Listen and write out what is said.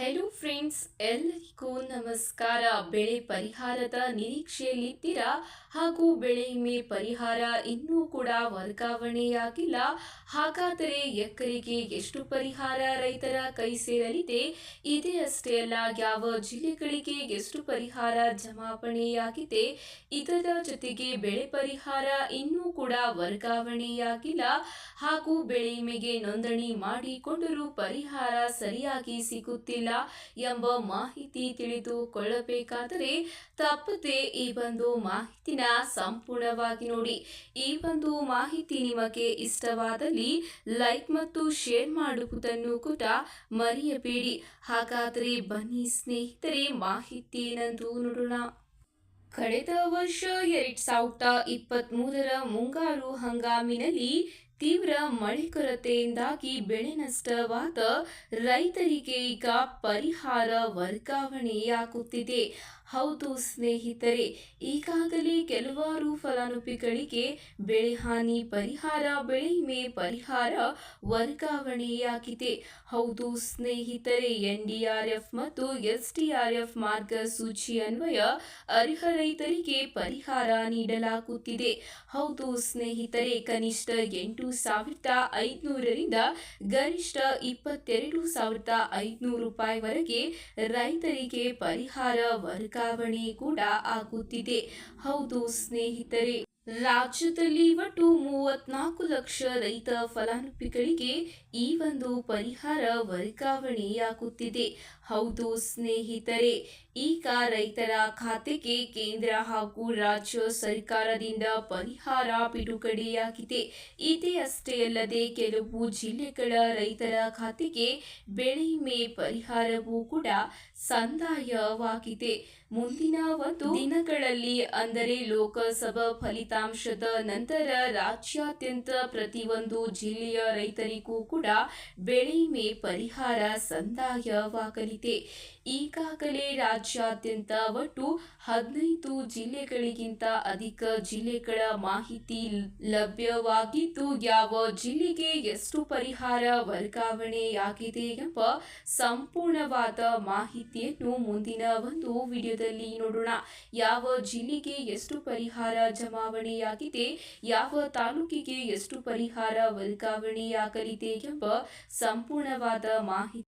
Hello friends ಎಲ್ಲರಿಗೂ ನಮಸ್ಕಾರ. ಬೆಳೆ ಪರಿಹಾರದ ನಿರೀಕ್ಷೆಯಲ್ಲಿದ್ದೀರಾ ಹಾಗೂ ಬೆಳೆ ವಿಮೆ ಪರಿಹಾರ ಇನ್ನೂ ಕೂಡ ವರ್ಗಾವಣೆಯಾಗಿಲ್ಲ. ಹಾಗಾದರೆ ಎಕರೆಗೆ ಎಷ್ಟು ಪರಿಹಾರ ರೈತರ ಕೈ ಸೇರಲಿದೆ? ಇದೇ ಅಷ್ಟೇ ಅಲ್ಲ, ಯಾವ ಜಿಲ್ಲೆಗಳಿಗೆ ಎಷ್ಟು ಪರಿಹಾರ ಜಮಾವಣೆಯಾಗಿದೆ ಇದರ ಜೊತೆಗೆ ಬೆಳೆ ಪರಿಹಾರ ಇನ್ನೂ ಕೂಡ ವರ್ಗಾವಣೆಯಾಗಿಲ್ಲ. ಹಾಗೂ ಬೆಳೆ ವಿಮೆಗೆ ನೋಂದಣಿ ಮಾಡಿಕೊಂಡರೂ ಪರಿಹಾರ ಸರಿಯಾಗಿ ಸಿಗುತ್ತಿಲ್ಲ. ಎಂಬ ಮಾಹಿತಿ ತಿಳಿದುಕೊಳ್ಳಬೇಕಾದರೆ ತಪ್ಪದೆ ಈ ಒಂದು ಮಾಹಿತಿನ ಸಂಪೂರ್ಣವಾಗಿ ನೋಡಿ. ಈ ಒಂದು ಮಾಹಿತಿ ನಿಮಗೆ ಇಷ್ಟವಾದಲ್ಲಿ ಲೈಕ್ ಮತ್ತು ಶೇರ್ ಮಾಡುವುದನ್ನು ಕೂಡ ಮರೆಯಬೇಡಿ. ಹಾಗಾದರೆ ಬನ್ನಿ ಸ್ನೇಹಿತರೆ, ಮಾಹಿತಿ ಏನಂದು ನೋಡೋಣ. ಕಳೆದ ವರ್ಷ ಎರಡ್ ಸಾವಿರದ ಇಪ್ಪತ್ತ್ ಮುಂಗಾರು ಹಂಗಾಮಿನಲ್ಲಿ ತೀವ್ರ ಮಳೆ ಕೊರತೆಯಿಂದಾಗಿ ಬೆಳೆ ನಷ್ಟವಾದ ರೈತರಿಗೆ ಈಗ ಪರಿಹಾರ ವರ್ಗಾವಣೆಯಾಗುತ್ತಿದೆ. ಹೌದು ಸ್ನೇಹಿತರೆ, ಈಗಾಗಲೇ ಕೆಲವಾರು ಫಲಾನುಭವಿಗಳಿಗೆ ಬೆಳೆ ಹಾನಿ ಪರಿಹಾರ, ಬೆಳೆ ವಿಮೆ ಪರಿಹಾರ ವರ್ಗಾವಣೆಯಾಗಿದೆ. ಹೌದು ಸ್ನೇಹಿತರೆ ಎನ್ಡಿಆರ್ಎಫ್ ಮತ್ತು ಎಸ್ಡಿಆರ್ಎಫ್ ಮಾರ್ಗಸೂಚಿ ಅನ್ವಯ ಅರ್ಹ ರೈತರಿಗೆ ಪರಿಹಾರ ನೀಡಲಾಗುತ್ತಿದೆ. ಹೌದು ಸ್ನೇಹಿತರೆ, ಕನಿಷ್ಠ ಎಂಟು ಸಾವಿರದ ಐದುನೂರರಿಂದ ಗರಿಷ್ಠ ಇಪ್ಪತ್ತೆರಡು ಸಾವಿರದ ಐದುನೂರು ರೂಪಾಯಿವರೆಗೆ ರೈತರಿಗೆ ಪರಿಹಾರ ವರ್ಗಾವಣೆ ಕೂಡ ಆಗುತ್ತಿದೆ. ಹೌದು ಸ್ನೇಹಿತರೆ. ರಾಜ್ಯದಲ್ಲಿ ಒಟ್ಟು ಮೂವತ್ನಾಲ್ಕು ಲಕ್ಷ ರೈತ ಫಲಾನುಭವಿಗಳಿಗೆ ಈ ಒಂದು ಪರಿಹಾರ ವರ್ಗಾವಣೆಯಾಗುತ್ತಿದೆ. ಹೌದು ಸ್ನೇಹಿತರೆ, ಈಗ ರೈತರ ಖಾತೆಗೆ ಕೇಂದ್ರ ಹಾಗೂ ರಾಜ್ಯ ಸರ್ಕಾರದಿಂದ ಪರಿಹಾರ ಬಿಡುಗಡೆಯಾಗಿದೆ. ಇದೇ ಅಷ್ಟೇ ಅಲ್ಲದೆ ಕೆಲವು ಜಿಲ್ಲೆಗಳ ರೈತರ ಖಾತೆಗೆ ಬೆಳೆ ವಿಮೆ ಪರಿಹಾರವೂ ಕೂಡ ಸಂದಾಯವಾಗಿದೆ. ಮುಂದಿನ ಒಂದು ದಿನಗಳಲ್ಲಿ ಅಂದರೆ ಲೋಕಸಭಾ ಫಲಿತಾಂಶದ ನಂತರ ರಾಜ್ಯಾದ್ಯಂತ ಪ್ರತಿಯೊಂದು ಜಿಲ್ಲೆಯ ರೈತರಿಗೂ ಕೂಡ ಬೆಳೆ ವಿಮೆ ಪರಿಹಾರ ಸಂದಾಯವಾಗಲಿದೆ. ಈಗಾಗಲೇ ರಾಜ್ಯಾದ್ಯಂತ ಒಟ್ಟು ಹದಿನೈದು ಜಿಲ್ಲೆಗಳಿಗಿಂತ ಅಧಿಕ ಜಿಲ್ಲೆಗಳ ಮಾಹಿತಿ ಲಭ್ಯವಾಗಿದ್ದು, ಯಾವ ಜಿಲ್ಲೆಗೆ ಎಷ್ಟು ಪರಿಹಾರ ವರ್ಗಾವಣೆಯಾಗಿದೆ ಎಂಬ ಸಂಪೂರ್ಣವಾದ ಮಾಹಿತಿಯನ್ನು ಮುಂದಿನ ಒಂದು ವಿಡಿಯೋದಲ್ಲಿ ನೋಡೋಣ. ಯಾವ ಜಿಲ್ಲೆಗೆ ಎಷ್ಟು ಪರಿಹಾರ ಜಮಾವಣೆಯಾಗಿದೆ ಯಾವ ತಾಲೂಕಿಗೆ ಎಷ್ಟು ಪರಿಹಾರ ವರ್ಗಾವಣೆಯಾಗಲಿದೆ ಎಂಬ ಸಂಪೂರ್ಣವಾದ ಮಾಹಿತಿ